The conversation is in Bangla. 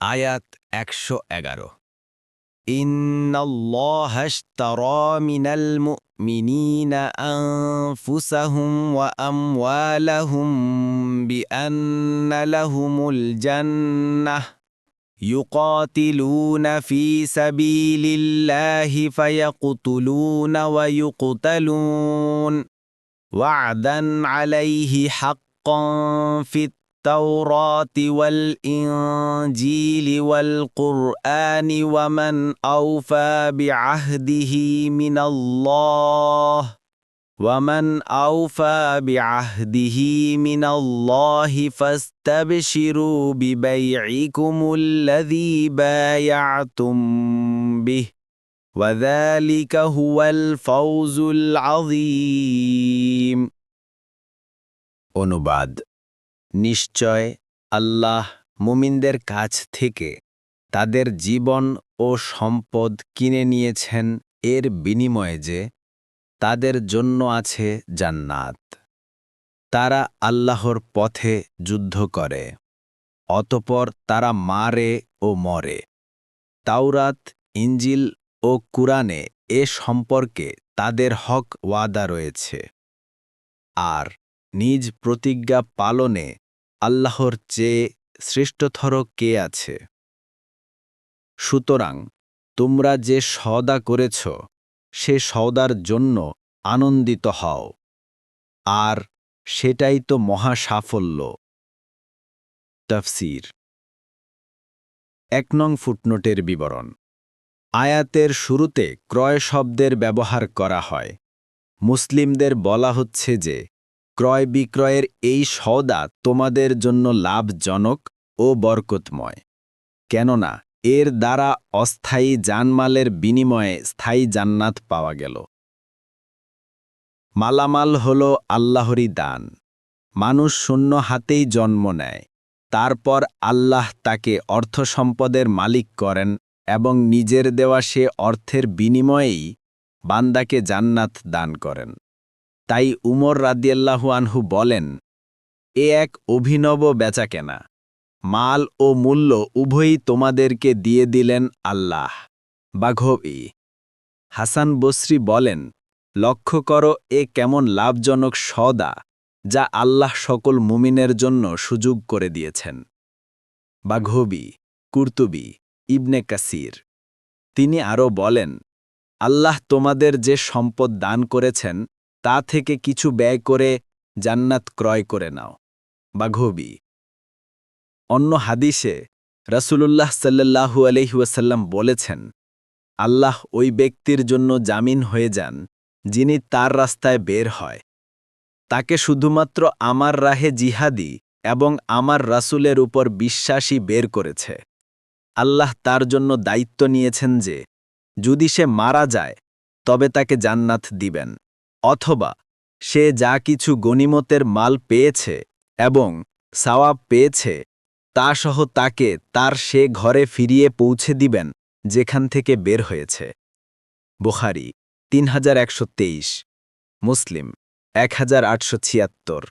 আয়াত একশো এগারো إن الله اشترى من المؤمنين أنفسهم وأموالهم بأن لهم الجنة يقاتلون في سبيل الله فيقتلون ويقتلون وعدا عليه حقا في التوراة والإنجيل والقرآن ومن أوفى بعهده من الله ومن أوفى بعهده من الله فاستبشروا ببيعكم الذي بايعتم به وذلك هو الفوز العظيم অনুবাদ নিশ্চয় আল্লাহ মুমিনদের কাছ থেকে তাদের জীবন ও সম্পদ কিনে নিয়েছেন এর বিনিময়ে যে তাদের জন্য আছে জান্নাত। তারা আল্লাহর পথে যুদ্ধ করে, অতপর তারা মারে ও মরে। তাওরাত ইঞ্জিল ও কুরআনে এ সম্পর্কে তাদের হক ওয়াদা রয়েছে। আর নিজ প্রতিজ্ঞা পালনে আল্লাহর চেয়ে শ্রেষ্ঠতর কে আছে? সুতরাং তোমরা যে সওদা করেছ, সে সওদার জন্য আনন্দিত হও। আর সেটাই তো মহা সাফল্য। তফসির। এক নং ফুটনোটের বিবরণ। আয়াতের শুরুতে ক্রয় শব্দের ব্যবহার করা হয়। মুসলিমদের বলা হচ্ছে যে ক্রয় বিক্রয়ের এই সওদা তোমাদের জন্য লাভজনক ও বরকতময়। কেননা, এর দ্বারা অস্থায়ী জানমালের বিনিময়ে স্থায়ী জান্নাত পাওয়া গেল। মালামাল হল আল্লাহরই দান। মানুষ শূন্য হাতেই জন্ম নেয়। তারপর আল্লাহ তাকে অর্থ সম্পদের মালিক করেন এবং নিজের দেওয়া সে অর্থের বিনিময়েই বান্দাকে জান্নাত দান করেন। তাই উমর রাদিয়াল্লাহু আনহু বলেন, এ এক অভিনব বেচাকেনা। মাল ও মূল্য উভয়ই তোমাদেরকে দিয়ে দিলেন আল্লাহ। বাঘবি। হাসান বসরি বলেন, লক্ষ্য করো এ কেমন লাভজনক সদা যা আল্লাহ সকল মুমিনের জন্য সুযোগ করে দিয়েছেন। বাঘবি, কুর্তুবি, ইবনে কাসির। তিনি আরও বলেন, আল্লাহ তোমাদের যে সম্পদ দান করেছেন তা থেকে কিছু ব্যয় করে জান্নাত ক্রয় করে নাও। বাঘবি অন্য হাদিসে রসুলুল্লাহ সাল্লাহু আলহিউসাল্লাম বলেছেন, আল্লাহ ওই ব্যক্তির জন্য জামিন হয়ে যান, যিনি তার রাস্তায় বের হয়। তাকে শুধুমাত্র আমার রাহে জিহাদি এবং আমার রাসুলের উপর বিশ্বাসী বের করেছে। আল্লাহ তার জন্য দায়িত্ব নিয়েছেন যে, যদি সে মারা যায়, তবে তাকে জান্নাত দিবেন। অথবা সে যা কিছু গণিমতের মাল পেয়েছে এবং সাওয়াব পেয়েছে, তা সহ তাকে তার সে ঘরে ফিরিয়ে পৌঁছে দিবেন, যেখান থেকে বের হয়েছে। বুখারি, তিন হাজার একশো তেইশ। মুসলিম, এক হাজার আটশো ছিয়াত্তর।